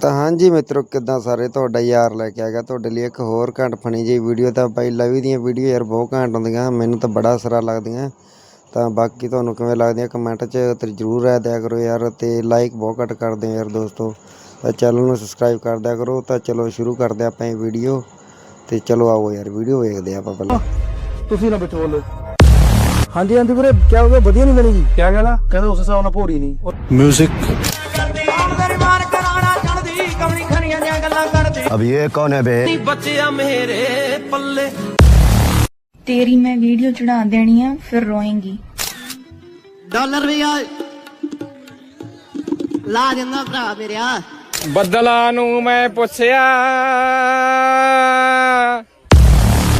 ਤਾਂ ਹਾਂਜੀ ਮਿੱਤਰੋ ਕਿੱਦਾਂ ਸਾਰੇ ਤੁਹਾਡਾ ਯਾਰ ਲੈ ਕੇ ਆ ਗਿਆ ਤੁਹਾਡੇ ਲਈ ਇੱਕ ਹੋਰ ਘੰਟ ਫਣੀ ਜਿਹੀ ਵੀਡੀਓ ਤਾਂ ਬਾਈ ਲਵੀ ਦੀਆਂ ਵੀਡੀਓ ਯਾਰ ਬਹੁਤ ਘੈਂਟ ਹੁੰਦੀਆਂ ਮੈਨੂੰ ਤਾਂ ਬੜਾ ਅਸਰਾ ਲੱਗਦੀਆਂ। ਤਾਂ ਬਾਕੀ ਤੁਹਾਨੂੰ ਕਿਵੇਂ ਲੱਗਦੀਆਂ ਕਮੈਂਟ 'ਚ ਤੇ ਜ਼ਰੂਰ ਰਾਇ ਦਿਆ ਕਰੋ ਯਾਰ ਤੇ ਲਾਈਕ ਬਹੁਤ ਘੱਟ ਕਰਦੇ ਹੋ ਯਾਰ ਦੋਸਤੋ। ਤਾਂ ਚੈਨਲ ਨੂੰ ਸਬਸਕ੍ਰਾਈਬ ਕਰ ਦਿਆ ਕਰੋ ਤਾਂ ਚਲੋ ਸ਼ੁਰੂ ਕਰਦੇ ਆਪਾਂ ਇਹ ਵੀਡੀਓ ਤੇ ਚਲੋ ਆਓ ਯਾਰ ਵੀਡੀਓ ਵੇਖਦੇ ਆਪਾਂ ਪਹਿਲਾਂ। ਤੁਸੀਂ ਨਾ ਵਿੱਚ ਬੋਲੋ। ਹਾਂਜੀ ਹਾਂਜੀ ਵੀਰੇ ਕਿਆ ਹੋ ਗਿਆ? ਵਧੀਆ ਨਹੀਂ ਬਣੀ ਜੀ? ਕਿਆ ਕਹਿਣਾ ਕਹਿੰਦੇ ਉਸ ਹਿਸਾਬ ਨਾਲ ਭੋਰੀ ਨਹੀਂ। ਉਹ अब ये कौन है बे ਤੇਰੀ ਮੈਂ ਵੀਡੀਓ ਚੜਾ ਦੇਣੀ ਆ ਫਿਰ ਰੋਏਂਗੀ ਡਾਲਰ ਵੀ ਆ ਲਾ ਦਿੰਦਾ ਭਰਾ ਮੇਰਿਆ ਬੱਦਲਾਂ ਨੂੰ ਮੈਂ ਪੁੱਛਿਆ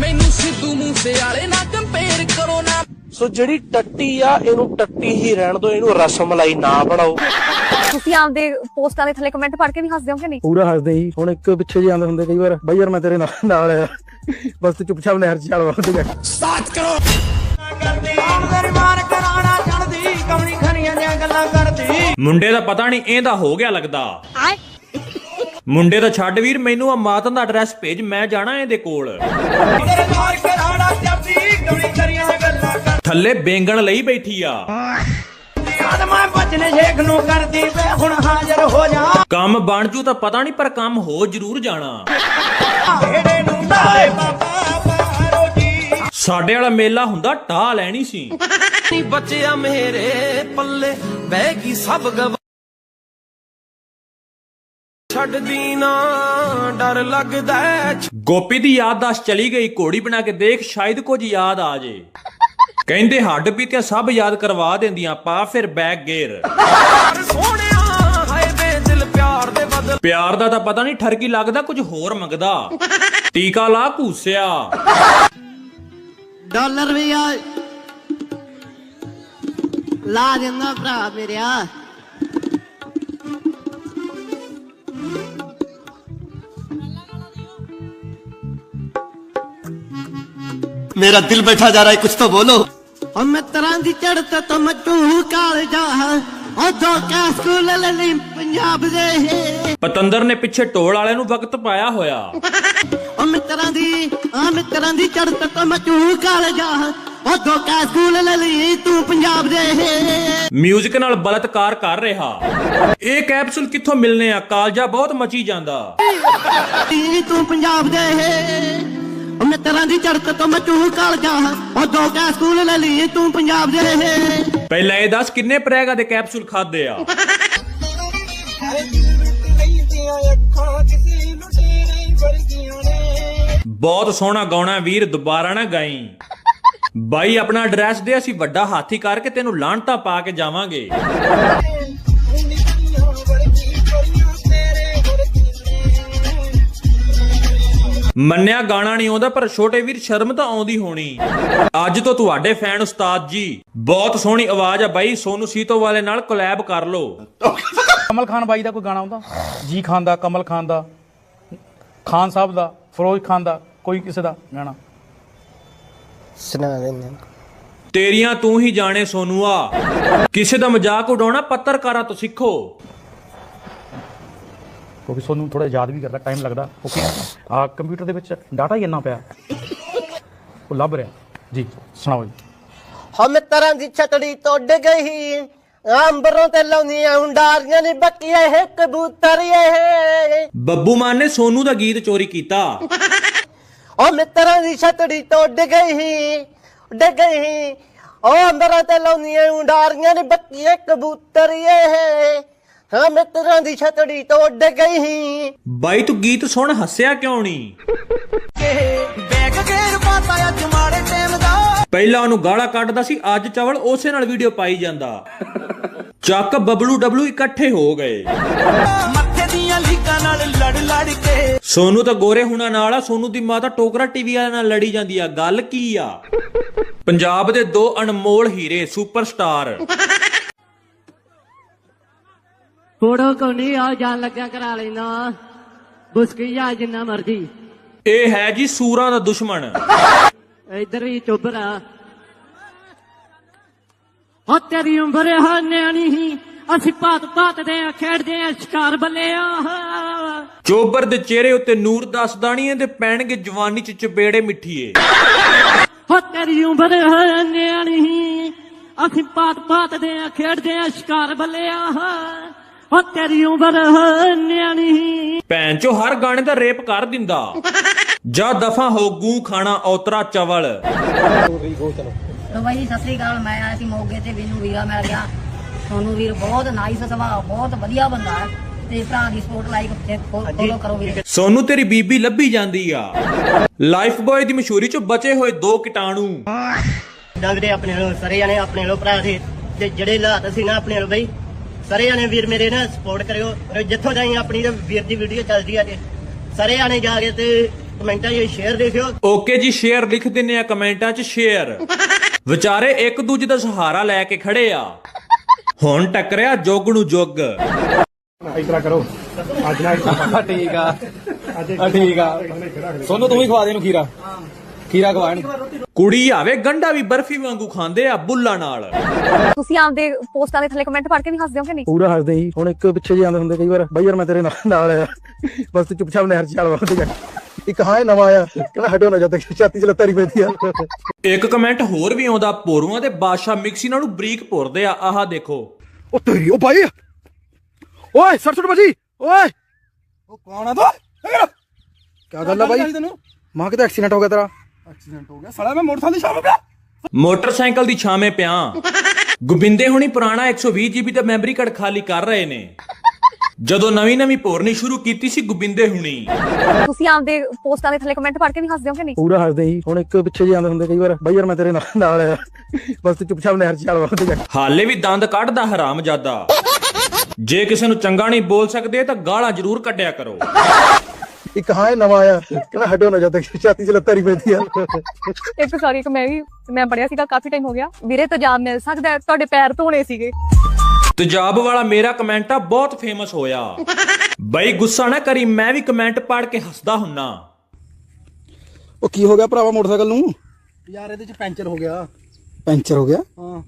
ਮੈਨੂੰ ਸਿੱਧੂ ਮੂਸੇ ਵਾਲੇ ਨਾਲ ਕੰਪੇਅਰ ਕਰੋ ਨਾ ਸੋ ਜਿਹੜੀ ਟੱਟੀ ਆ ਇਹਨੂੰ ਟੱਟੀ ਹੀ ਰਹਿਣ ਦਿਓ ਇਹਨੂੰ ਰਸਮਲਾਈ ਨਾ ਬਣਾਓ ਤੁਸੀਂ ਆਪਦੇ ਪੋਸਟਾਂ ਦੇ ਥੱਲੇ ਕਮੈਂਟ ਪੜ੍ਹ ਕੇ ਨਹੀਂ ਹੱਸਦੇ ਹੋ ਕਿ ਨਹੀਂ? ਪੂਰਾ ਹੱਸਦੇ ਹੀ ਹੁਣ ਇੱਕ ਪਿੱਛੇ ਜੇ ਆਉਂਦੇ ਹੁੰਦੇ ਕਈ ਵਾਰ ਬਾਈ ਯਾਰ ਮੈਂ ਤੇਰੇ ਨਾਲ ਨਾਲ ਆ ਬਸ ਤੂੰ ਚੁੱਪਚਾਪ ਨਹਿਰ ਚ ਛਾਲ ਮਾਰ ਦੇ ਮੁੰਡੇ ਦਾ ਪਤਾ ਨਹੀਂ ਇਹਦਾ ਹੋ ਗਿਆ ਲੱਗਦਾ। ਮੁੰਡੇ ਦਾ ਛੱਡ ਵੀਰ ਮੈਨੂੰ ਆ ਮਾਤਨ ਦਾ ਐਡਰੈਸ ਭੇਜ ਮੈਂ ਜਾਣਾ ਇਹਦੇ ਕੋਲ। ਥੱਲੇ ਬੇਂਗਣ ਲਈ ਬੈਠੀ ਆ। ਕੰਮ ਬਣ ਜੂ ਤਾਂ ਪਤਾ ਨਹੀਂ ਪਰ ਕੰਮ ਹੋ ਜ਼ਰੂਰ ਜਾਣਾ। ਸਾਡੇ ਵਾਲਾ ਮੇਲਾ ਹੁੰਦਾ ਟਾਹ ਲੈਣੀ ਸੀ। ਨੀ ਬੱਚਿਆ ਮੇਰੇ ਪੱਲੇ ਬਹਿ ਗਈ ਸਭ ਗਵਾ। ਛੱਡਦੀ ਨਾ ਡਰ ਲੱਗਦਾ। ਗੋਪੀ ਦੀ ਯਾਦਦਾਸ਼ਤ ਚਲੀ ਗਈ ਘੋੜੀ ਬਣਾ ਕੇ ਦੇਖ ਸ਼ਾਇਦ ਕੁਝ ਯਾਦ ਆ ਜੇ। ਕਹਿੰਦੇ ਹੱਡ ਪੀਤਿਆਂ ਸਭ ਯਾਦ ਕਰਵਾ ਦਿੰਦੀਆਂ ਪਾ ਫਿਰ ਬੈਗ ਗੇਰ ਸੋਹਣਿਆ ਹਾਏ ਬੇ ਦਿਲ ਪਿਆਰ ਦੇ ਬਦਲ ਪਿਆਰ ਦਾ ਤਾਂ ਪਤਾ ਨਹੀਂ ਠਰਕੀ ਲੱਗਦਾ ਕੁਝ ਹੋਰ ਮੰਗਦਾ ਟੀਕਾ ਲਾ ਘੂਸਿਆ ਡਾਲਰ ਵੀ ਆ ਲਾ ਦਿੰਦਾ ਭਰਾ ਮੇਰਿਆ मेरा दिल बैठा जा रहा है कुछ तो बोलो ਉਹ ਮਿੱਤਰਾਂ ਦੀ ਚੜਤ ਤੋਂ ਮਚੂ ਕਾਲ ਜਾ ਉਹ ਦੋ ਕਾ ਸਕੂਲ ਲਈ ਪੰਜਾਬ ਦੇ ਪਤੰਦਰ ਨੇ ਪਿੱਛੇ ਢੋਲ ਵਾਲਿਆਂ ਨੂੰ ਵਕਤ ਪਾਇਆ ਹੋਇਆ। ਉਹ ਮਿੱਤਰਾਂ ਦੀ ਆ ਮਿੱਤਰਾਂ ਦੀ ਚੜਤ ਤੋਂ ਮਚੂ ਕਾਲ ਜਾ ਉਹ ਦੋ ਕਾ ਸਕੂਲ ਲਈ ਤੂੰ ਪੰਜਾਬ ਦੇ ਮਿਊਜ਼ਿਕ ਨਾਲ ਬਲਤਕਾਰ ਕਰ ਰਿਹਾ। ਇਹ ਕੈਪਸੂਲ ਕਿੱਥੋਂ ਮਿਲਨੇ ਆ? ਕਾਲਜਾ ਬਹੁਤ ਮਚੀ ਜਾਂਦਾ। ਤੂੰ ਪੰਜਾਬ ਦੇ ਉਹ ਮਿੱਤਰਾਂ ਦੀ ਚੜਤ ਤੋਂ ਮਚੂ ਕਾਲ ਉਹ ਦੋ ਕਾ ਸਕੂਲ ਲੈ ਲਈ, ਤੂੰ ਪੰਜਾਬ ਦੇ ਪਹਿਲਾਂ ਇਹ ਦੱਸ, ਕਿੰਨੇ ਪ੍ਰੈਗਾ ਦੇ ਕੈਪਸੂਲ ਖਾਦੇ ਆ? ਬਹੁਤ ਸੋਹਣਾ ਗਾਉਣਾ ਵੀਰ, ਦੁਬਾਰਾ ਨਾ ਗਾਈ। ਬਾਈ, ਆਪਣਾ ਐਡਰੈਸ ਦੇ, ਅਸੀਂ ਵੱਡਾ ਹਾਥੀ ਕਰਕੇ ਤੈਨੂੰ ਲਾਂਟਾ ਪਾ ਕੇ ਜਾਵਾਂਗੇ। ਮੰਨਿਆ ਗਾਣਾ ਨਹੀਂ ਆਉਂਦਾ ਪਰ ਛੋਟੇ ਵੀਰ ਸ਼ਰਮ ਤਾਂ ਆਉਂਦੀ ਹੋਣੀ। ਅੱਜ ਤੋਂ ਤੁਹਾਡੇ ਫੈਨ ਉਸਤਾਦ ਜੀ ਬਹੁਤ ਸੋਹਣੀ ਆਵਾਜ਼ ਆ ਬਾਈ ਸੋਨੂ ਸੀਤੋ ਵਾਲੇ ਨਾਲ ਕੋਲੈਬ ਕਰ ਲਓ। ਕਮਲ ਖਾਨ ਬਾਈ ਦਾ ਕੋਈ ਗਾਣਾ ਆਉਂਦਾ? ਜੀ ਖਾਨ ਦਾ ਕਮਲ ਖਾਨ ਦਾ ਖਾਨ ਸਾਹਿਬ ਦਾ ਫਰੋਜ਼ ਖਾਨ ਦਾ ਕੋਈ ਕਿਸੇ ਦਾ ਗਾਣਾ? ਸੁਣਾ ਦਿੰਦੇ ਤੇਰੀਆਂ ਤੂੰ ਹੀ ਜਾਣੇ ਸੋਨੂਆ। ਕਿਸੇ ਦਾ ਮਜ਼ਾਕ ਉਡਾਉਣਾ ਪੱਤਰਕਾਰਾਂ ਤੋਂ ਸਿੱਖੋ। ਕਿਉਂਕਿ ਤੁਹਾਨੂੰ ਥੋੜਾ ਯਾਦ ਵੀ ਕਰਦਾ ਟਾਈਮ ਲੱਗਦਾ ਕਿਉਂਕਿ ਆ ਕੰਪਿਊਟਰ ਦੇ ਵਿੱਚ ਡਾਟਾ ਹੀ ਇੰਨਾ ਪਿਆ। ਉਹ ਲੱਭ ਰਿਹਾ। ਜੀ ਸੁਣਾਓ ਜੀ। ਹੋ ਮਿੱਤਰਾਂ ਦੀ ਛਤੜੀ ਟੁੱਟ ਗਈ ਅੰਬਰੋਂ ਤੇ ਲਾਉਂਦੀਆਂ ਹੁੰਡਾਰੀਆਂ ਨੇ ਬੱਕੀਆਂ ਹੈ ਕਬੂਤਰ ਇਹ। ਬੱਬੂ ਮਾਨ ਨੇ ਸੋਨੂ ਦਾ ਗੀਤ ਚੋਰੀ ਕੀਤਾ। ਉਹ ਮਿੱਤਰਾਂ ਦੀ ਛਤੜੀ ਟੁੱਟ ਗਈ ਉੱਡ ਗਈ ਉਹ ਅੰਬਰਾਂ ਤੇ ਲਾਉਂਦੀਆਂ ਹੁੰਡਾਰੀਆਂ ਨੇ ਬੱਕੀਆਂ ਕਬੂਤਰ ਇਹ। ਹਾਂ, ਮਿੱਤਰਾਂ ਦੀ ਛਤੜੀ ਟੁੱਟ ਗਈ ਬਾਈ, ਤੂੰ ਗੀਤ ਸੁਣ, ਹੱਸਿਆ ਕਿਉਂ ਨਹੀਂ ਬੈਗ ਗੇਰ ਪਾਤਾ ਅੱਜ ਮਾੜੇ ਟਾਈਮ ਦਾ ਪਹਿਲਾਂ ਉਹਨੂੰ ਗਾਲਾਂ ਕੱਢਦਾ ਸੀ, ਅੱਜ ਚਵਲ ਉਸੇ ਨਾਲ ਵੀਡੀਓ ਪਾਈ ਜਾਂਦਾ। ਚੱਕ ਬਬਲੂ ਡਬਲੂ ਇਕੱਠੇ ਹੋ ਗਏ। ਮੱਥੇ ਦੀਆਂ ਲੀਕਾਂ ਨਾਲ ਲੜ ਲੜ ਕੇ ਸੋਨੂ ਤਾਂ ਗੋਰੇ ਹੁਣਾ ਨਾਲ ਆ, ਸੋਨੂ ਦੀ ਮਾਤਾ ਟੋਕਰਾ ਟੀਵੀ ਵਾਲਿਆਂ ਨਾਲ ਲੜੀ ਜਾਂਦੀ ਆ। ਗੱਲ ਕੀ ਆ? ਪੰਜਾਬ ਦੇ ਦੋ ਅਨਮੋਲ ਹੀਰੇ ਸੁਪਰਸਟਾਰ ਫੋਟੋ ਕੋਨੀ ਆ ਜਾਣ ਲੱਗਿਆ ਕਰਾ ਲੈਣਾ ਬੁਸਕੀ ਜਾ ਜਿੰਨਾ ਮਰਜ਼ੀ। ਇਹ ਹੈ ਜੀ ਸੂਰਾਂ ਦਾ ਦੁਸ਼ਮਣ। ਇੱਧਰ ਵੀ ਚੁੱਭਰਾ ਹੋ ਤੇਰੀ ਉਮਰ ਹਾਂ ਨਿਆਣੀ ਹੀ ਅਸੀਂ ਪਾਤ ਪਾਤ ਦੇ ਆ, ਖੇਡਦੇ ਆ ਸ਼ਿਕਾਰ ਬੱਲੇ ਆ। ਚੋਬਰ ਦੇ ਚਿਹਰੇ ਉੱਤੇ ਨੂਰ ਦੱਸਦਾਣੀਏ ਤੇ ਪੈਣਗੇ ਜਵਾਨੀ ਚ ਚਪੇੜੇ ਮਿੱਠੀਏ। ਹੋ ਤੇਰੀ ਉਮਰ ਨਿਆਣੀ ਅਸੀਂ ਪਾਤ ਪਾਤ ਦੇ ਖੇਡਦੇ ਆ ਸ਼ਿਕਾਰ ਬੱਲਿਆ ਹੋ ਤੇਰੀ ਉਮਰ ਨਿਆਣੀ ਭੈਣ ਚੋ ਹਰ ਗਾਣੇ ਦਾ ਰੇਪ ਕਰ ਦਿੰਦਾ। ਜਾ ਦਫਾ ਹੋ ਗੂ ਖਾਣਾ ਔਤਰਾ ਚਵਲ। ਲੋ ਬਾਈ ਜੀ ਸਤਿ ਸ੍ਰੀ ਅਕਾਲ। ਮੈਂ ਆਇਆ ਸੀ ਮੋਗੇ ਤੇ ਵੀਨੂ ਵੀਰਾ ਮਿਲ ਗਿਆ। ਸੋਨੂੰ ਵੀਰ ਬਹੁਤ ਨਾਈਸ ਸੁਭਾਅ ਬਹੁਤ ਵਧੀਆ ਬੰਦਾ ਹੈ। ਤੇ ਭਰਾ ਦੀ ਸਪੋਰਟ ਲਾਈਕ ਤੇ ਫੋਲੋ ਕਰੋ ਵੀਰ। ਸੋਨੂੰ ਤੇਰੀ ਬੀਬੀ ਲੱਭੀ ਜਾਂਦੀ ਆ। ਲਾਈਫ ਬॉय ਦੀ ਮਸ਼ਹੂਰੀ ਚੋਂ ਬਚੇ ਹੋਏ ਦੋ ਕੀਟਾਣੂ। ਡੰਗਦੇ ਆਪਣੇ ਨੂੰ ਸਾਰੇ ਜਾਣੇ ਆਪਣੇ ਲੋ ਭਰਾ ਦੇ ਤੇ ਜਿਹੜੇ ਹਾਲਾਤ ਸੀ ਨਾ ਆਪਣੇ ਲੋ ਬਈ ਸਾਰੇ ਜਾਣੇ ਵੀਰ ਮੇਰੇ ਨਾ ਸਪੋਰਟ ਕਰਿਓ। ਔਰ ਜਿੱਥੋਂ ਜਾਈ ਆਪਣੀ ਵੀਰ ਦੀ ਵੀਡੀਓ ਚੱਲਦੀ ਆ ਤੇ ਸਾਰੇ ਜਾਣੇ ਜਾ ਕੇ ਤੇ ਕਮੈਂਟਾਂ 'ਚ ਸ਼ੇਅਰ ਦੇਖਿਓ। ਓਕੇ ਜੀ ਸ਼ੇਅਰ ਲਿਖ ਦਿੰਨੇ ਆ ਕਮੈਂਟਾਂ 'ਚ ਸ਼ੇਅਰ ਵਿਚਾਰੇ ਇੱਕ ਦੂਜੇ ਦਾ ਸਹਾਰਾ ਲੈ ਕੇ ਖੜੇ ਆ। ਹੁਣ ਟੱਕਰਿਆ ਜੁਗ ਨੂੰ ਜੁਗ। ਠੀਕ ਆ। ਆ ਠੀਕ ਆ। ਸੋਨੂੰ ਤੂੰ ਵੀ ਖਵਾ ਦੇ ਇਹਨੂੰ ਖੀਰਾ। ਖੀਰਾ ਖਵਾ ਇਹਨੂੰ ਕੁੜੀ ਆਵੇ ਗੰਡਾ ਵੀ ਬਰਫੀ ਵਾਂਗੂ ਖਾਂਦੇ ਆ ਬੁੱਲਾ ਨਾਲ। ਤੁਸੀਂ ਆਪਦੇ ਪੋਸਟਾਂ ਦੇ ਥੱਲੇ ਕਮੈਂਟ ਪੜ੍ਹ ਕੇ ਵੀ ਹੱਸਦੇ ਹੋ ਕਿ ਨਹੀਂ? ਪੂਰਾ ਹੱਸਦੇ ਹੀ ਹੁਣ ਇੱਕ ਪਿੱਛੇ ਜੇ ਆਉਂਦੇ ਹੁੰਦੇ ਕਈ ਵਾਰ ਬਾਈ ਯਾਰ ਮੈਂ ਤੇਰੇ ਨਾਲ ਨਾਲ ਆ ਬਸ ਤੂੰ ਚੁੱਪਚਾਪ ਨਹਿਰ ਚ ਚੱਲ ਵੜ ਜਾ ਇੱਕ ਹਾਂ ਨਵਾਂ ਆਇਆ ਕਹਿੰਦਾ ਹਟੋ ਨਾ ਜਦ ਤੱਕ ਛਾਤੀ ਚ ਲੱਤਾਂ ਨਹੀਂ ਪੈਂਦੀਆਂ। ਇੱਕ ਕਮੈਂਟ ਹੋਰ ਵੀ ਆਉਂਦਾ ਪੋਰੂਆਂ ਤੇ ਬਾਦਸ਼ਾਹ ਮਿਕਸੀ ਨਾਲ ਨੂੰ ਬਰੀਕ ਭੁਰਦੇ ਆ ਆਹ ਦੇਖੋ। ਉਹ ਤੇਰੀ ਉਹ ਭਾਈ ਓਏ ਸਰਸਟ ਬਾਜੀ। ਓਏ। ਉਹ ਕੌਣ ਆ ਤੂੰ? ਕੀ ਗੱਲ ਆ ਬਾਈ? ਮਾਂ ਕਿਤੇ ਐਕਸੀਡੈਂਟ ਹੋ ਗਿਆ ਤੇਰਾ? ਐਕਸੀਡੈਂਟ ਹੋ ਗਿਆ। ਸਾਲਾ ਮੈਂ ਮੋਟਰਸਾਈਕਲ ਦੀ ਸ਼ਾਮ ਪਿਆ। ਮੋਟਰਸਾਈਕਲ ਦੀ ਛਾਵੇਂ ਪਿਆ। ਗੋਬਿੰਦੇ ਹੁਣੀ ਪੁਰਾਣਾ 120 ਜੀਬੀ ਦਾ ਮੈਮਰੀ ਕਾਰਡ ਖਾਲੀ ਕਰ ਰਹੇ ਨੇ। ਜਦੋਂ ਨਵੀਂ ਨਵੀਂ ਭੋਰਨੀ ਸ਼ੁਰੂ ਕੀਤੀ ਸੀ ਗੋਬਿੰਦੇ ਹੁਣੀ। ਤੁਸੀਂ ਆਪਦੇ ਪੋਸਟਾਂ ਦੇ ਥੱਲੇ ਕਮੈਂਟ ਪੜ੍ਹ ਕੇ ਵੀ ਹੱਸਦੇ ਹੋ ਕਿ ਨਹੀਂ? ਪੂਰਾ ਹੱਸਦੇ ਹੀ ਹੁਣ ਇੱਕ ਪਿੱਛੇ ਜੇ ਆਉਂਦੇ ਹੁੰਦੇ ਕਈ ਵਾਰ। ਬਾਈ ਯਾਰ ਮੈਂ ਤੇਰੇ ਨਾਲ ਨਾਲ ਆ ਬਸ ਤੂੰ ਚੁੱਪਚਾਪ ਨਹਿਰ ਚ ਚੱਲ ਵੜ ਜਾ। ਹਾਲੇ ਵੀ ਦੰਦ ਕੱਢਦਾ ਹਰਾਮਜ਼ਾਦਾ। ਜੇ ਕਿਸੇ ਨੂੰ ਚੰਗਾ ਨਹੀਂ ਬੋਲ ਸਕਦੇ ਤਾਂ ਗਾਲਾਂ ਜ਼ਰੂਰ ਕੱਢਿਆ ਕਰੋ। ਇੱਕ ਹਾਂ ਇਹ ਨਵਾਂ ਆਇਆ ਕਹਿੰਦਾ ਹਟੋ ਨਾ ਜਦ ਤੱਕ ਛਾਤੀ ਚ ਲੱਤਾਂ ਨਹੀਂ ਪੈਂਦੀਆਂ। ਇੱਕ ਸੌਰੀ ਇੱਕ ਮੈਂ ਵੀ ਮੈਂ ਪੜਿਆ ਸੀਗਾ ਕਾਫੀ ਟਾਈਮ ਹੋ ਗਿਆ। ਵੀਰੇ ਤੇਜ਼ਾਬ ਮਿਲ ਸਕਦਾ ਹੈ, ਤੁਹਾਡੇ ਪੈਰ ਧੋਣੇ ਸੀਗੇ। ਤੇਜਾਬ ਵਾਲਾ ਮੇਰਾ ਕਮੈਂਟ ਆ ਬਹੁਤ ਫੇਮਸ ਹੋਇਆ। ਬਈ ਗੁੱਸਾ ਨਾ ਕਰੀ ਮੈਂ ਵੀ ਕਮੈਂਟ ਪੜ੍ਹ ਕੇ ਹੱਸਦਾ ਹੁੰਨਾ। ਉਹ ਕੀ ਹੋ ਗਿਆ ਭਰਾਵਾ ਮੋਟਰਸਾਈਕਲ ਨੂੰ? ਯਾਰ ਇਹਦੇ ਚ ਪੈਂਚਰ ਹੋ ਗਿਆ। ਪੈਂਚਰ ਹੋ ਗਿਆ? ਹਾਂ।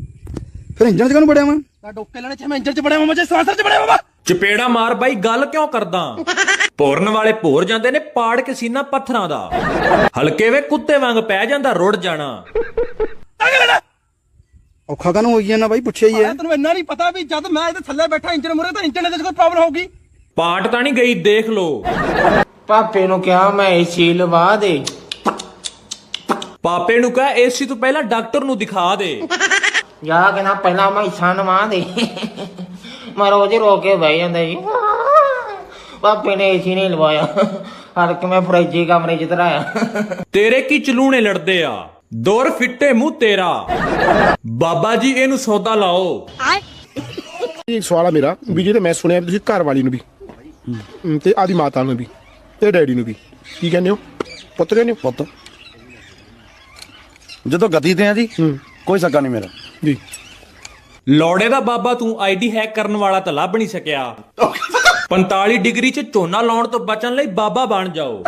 ਫਿਰ ਇੰਜਣ ਚ ਕਾਹਨੂੰ ਬੜਿਆ ਮੈਂ? ਤਾਂ ਡੋਕੇ ਲੈਣੇ ਚ ਮੈਂ ਇੰਜਣ ਚ ਬੜਿਆ ਮੈਂ ਜੇ ਸਲਾਂਸਰ ਚ ਬੜਿਆ ਮੈਂ ਚਪੇੜਾ ਮਾਰ ਬਾਈ ਗੱਲ ਕਿਉਂ ਕਰਦਾ? ਭੋਰਨ ਵਾਲੇ ਭੋਰ ਜਾਂਦੇ ਨੇ ਪਾੜ ਕੇ ਸੀਨਾ ਪੱਥਰਾਂ ਦਾ। ਹਲਕੇ ਵੇ ਕੁੱਤੇ ਵਾਂਗ ਪੈ ਜਾਂਦਾ ਰੁੜ ਜਾਣਾ। ਔਖਾ ਕਾਹਨੂੰ ਹੋਈ ਜਾਂਦਾ ਬਾਈ ਪੁੱਛਿਆ ਹੀ ਹੈ। ਤੈਨੂੰ ਇੰਨਾ ਨਹੀਂ ਪਤਾ ਵੀ ਜਦ ਮੈਂ ਇਹਦੇ ਥੱਲੇ ਬੈਠਾ ਇੰਜਣ ਮੁਰੇ ਤਾਂ ਇੰਜਣ ਦੇ ਕੋਈ ਪ੍ਰੋਬਲਮ ਹੋਊਗੀ? ਪਾਟ ਤਾਂ ਨਹੀਂ ਗਈ ਦੇਖ ਲੋ ਪਾਪੇ ਨੂੰ ਕਿਹਾ ਮੈਂ ਏਸੀ ਲਵਾ ਦੇ। ਪਾਪੇ ਨੂੰ ਕਹ ਏਸੀ ਤੋਂ ਪਹਿਲਾਂ ਡਾਕਟਰ ਨੂੰ ਦਿਖਾ ਦੇ। ਜਾ ਕੇ ਨਾ ਪਹਿਲਾਂ ਮੈਂ ਹਿੱਸਾ ਨਵਾ ਦੇ। ਮੈਂ ਰੋਜ਼ ਹੀ ਰੋ ਕੇ ਬਹਿ ਜਾਂਦਾ ਜੀ। ਪਾਪੇ ਨੇ ਏਸੀ ਨਹੀਂ ਲਵਾਇਆ। ਹਰ ਕੇ ਮੈਂ ਫਰਿੱਜੀ ਕਮਰੇ 'ਚ ਧਰਾਇਆ। ਤੇਰੇ ਕੀ ਚਲੂਣੇ ਲੜਦੇ ਆ? ਦੌਰ ਫਿੱਟੇ ਮੂੰਹ ਤੇਰਾ। ਬਾਬਾ ਜੀ ਇਹਨੂੰ ਸੌਦਾ ਲਾਓ। ਇੱਕ ਸਵਾਲ ਆ ਮੇਰਾ ਵੀ ਜਿਹੜੇ ਮੈਂ ਸੁਣਿਆ ਤੁਸੀਂ ਘਰ ਵਾਲੀ ਨੂੰ ਵੀ ਤੇ ਆਦੀ ਮਾਤਾ ਨੂੰ ਵੀ ਤੇ ਡੈਡੀ ਨੂੰ ਵੀ ਕੀ ਕਹਿੰਦੇ ਹੋ? ਪੁੱਤ ਕਹਿੰਦੇ ਹੋ? ਪੁੱਤ। ਜਦੋਂ ਗਤੀ ਤੇ ਆ ਜੀ ਕੋਈ ਸੱਕਾ ਨਹੀਂ ਮੇਰਾ। ਜੀ। ਲੋੜੇ ਦਾ ਬਾਬਾ ਤੂੰ ਆਈਡੀ ਹੈਕ ਕਰਨ ਵਾਲਾ ਤਾਂ ਲੱਭ ਨਹੀਂ ਸਕਿਆ। 45 ਡਿਗਰੀ 'ਚ ਝੋਨਾ ਲਾਉਣ ਤੋਂ ਬਚਣ ਲਈ ਬਾਬਾ ਬਣ ਜਾਓ।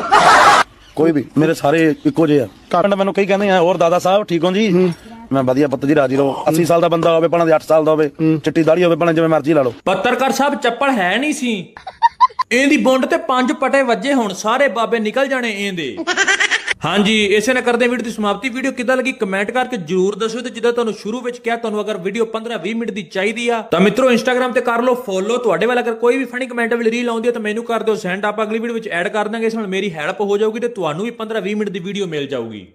ਕੋਈ ਵੀ ਮੇਰੇ ਸਾਰੇ ਇੱਕੋ ਜਿਹੇ ਆ। ਕਾਰਨ ਮੈਨੂੰ ਕਈ ਕਹਿੰਦੇ ਆ ਹੋਰ ਦਾਦਾ ਸਾਹਿਬ ਠੀਕ ਹੋ ਜੀ? ਮੈਂ ਵਧੀਆ ਪੁੱਤ ਜੀ ਰਾਜੀ ਰਹੋ। 80 ਸਾਲ ਦਾ ਬੰਦਾ ਹੋਵੇ ਭਾਵੇਂ 8 ਸਾਲ ਦਾ ਹੋਵੇ ਚਿੱਟੀ ਦਾੜੀ ਹੋਵੇ ਭਾਵੇਂ ਜਿਵੇਂ ਮਰਜ਼ੀ ਲਾ ਲਓ। ਪੱਤਰਕਾਰ ਸਾਹਿਬ ਚੱਪਲ ਹੈ ਨਹੀਂ ਸੀ। ਇਹਦੀ ਬੁੰਡ ਤੇ ਪੰਜ ਪਟੇ ਵੱਜੇ ਹੁਣ ਸਾਰੇ ਬਾਬੇ ਨਿਕਲ ਜਾਣੇ ਇਹਦੇ। ਹਾਂਜੀ, ਇਸੇ ਨਾਲ ਕਰਦੇ ਵੀਡੀਓ ਦੀ ਸਮਾਪਤੀ। ਵੀਡੀਓ ਕਿੱਦਾਂ ਲੱਗੀ? ਕਮੈਂਟ ਕਰਕੇ ਜਰੂਰ ਦੱਸਿਓ ਤੇ ਜਿੱਦਾਂ ਤੁਹਾਨੂੰ ਸ਼ੁਰੂ ਵਿੱਚ ਕਿਹਾ, ਤੁਹਾਨੂੰ ਅਗਰ ਵੀਡੀਓ 15-20 ਮਿੰਟ ਦੀ ਚਾਹੀਦੀ ਆ, ਤਾਂ ਮਿੱਤਰੋ ਇੰਸਟਾਗ੍ਰam ਤੇ ਕਰ ਲਓ ਫੋਲੋ ਤੁਹਾਡੇ ਵੱਲ। ਅਗਰ ਕੋਈ ਵੀ ਫਨੀ ਕਮੈਂਟ ਵਾਲੀ ਰੀਲ ਆਉਂਦੀ ਹੈ ਤਾਂ ਮੈਨੂੰ ਕਰ ਦਿਓ ਸੈਂਡ ਆਪਾਂ ਅਗਲੀ ਵੀਡੀਓ ਵਿੱਚ ਐਡ ਕਰ ਦਾਂਗੇ, ਇਸ ਨਾਲ ਮੇਰੀ ਹੈਲਪ ਹੋ ਜਾਊਗੀ ਤੇ ਤੁਹਾਨੂੰ ਵੀ 15-20 ਮਿੰਟ ਦੀ ਵੀਡੀਓ ਮਿਲ ਜਾਊਗੀ।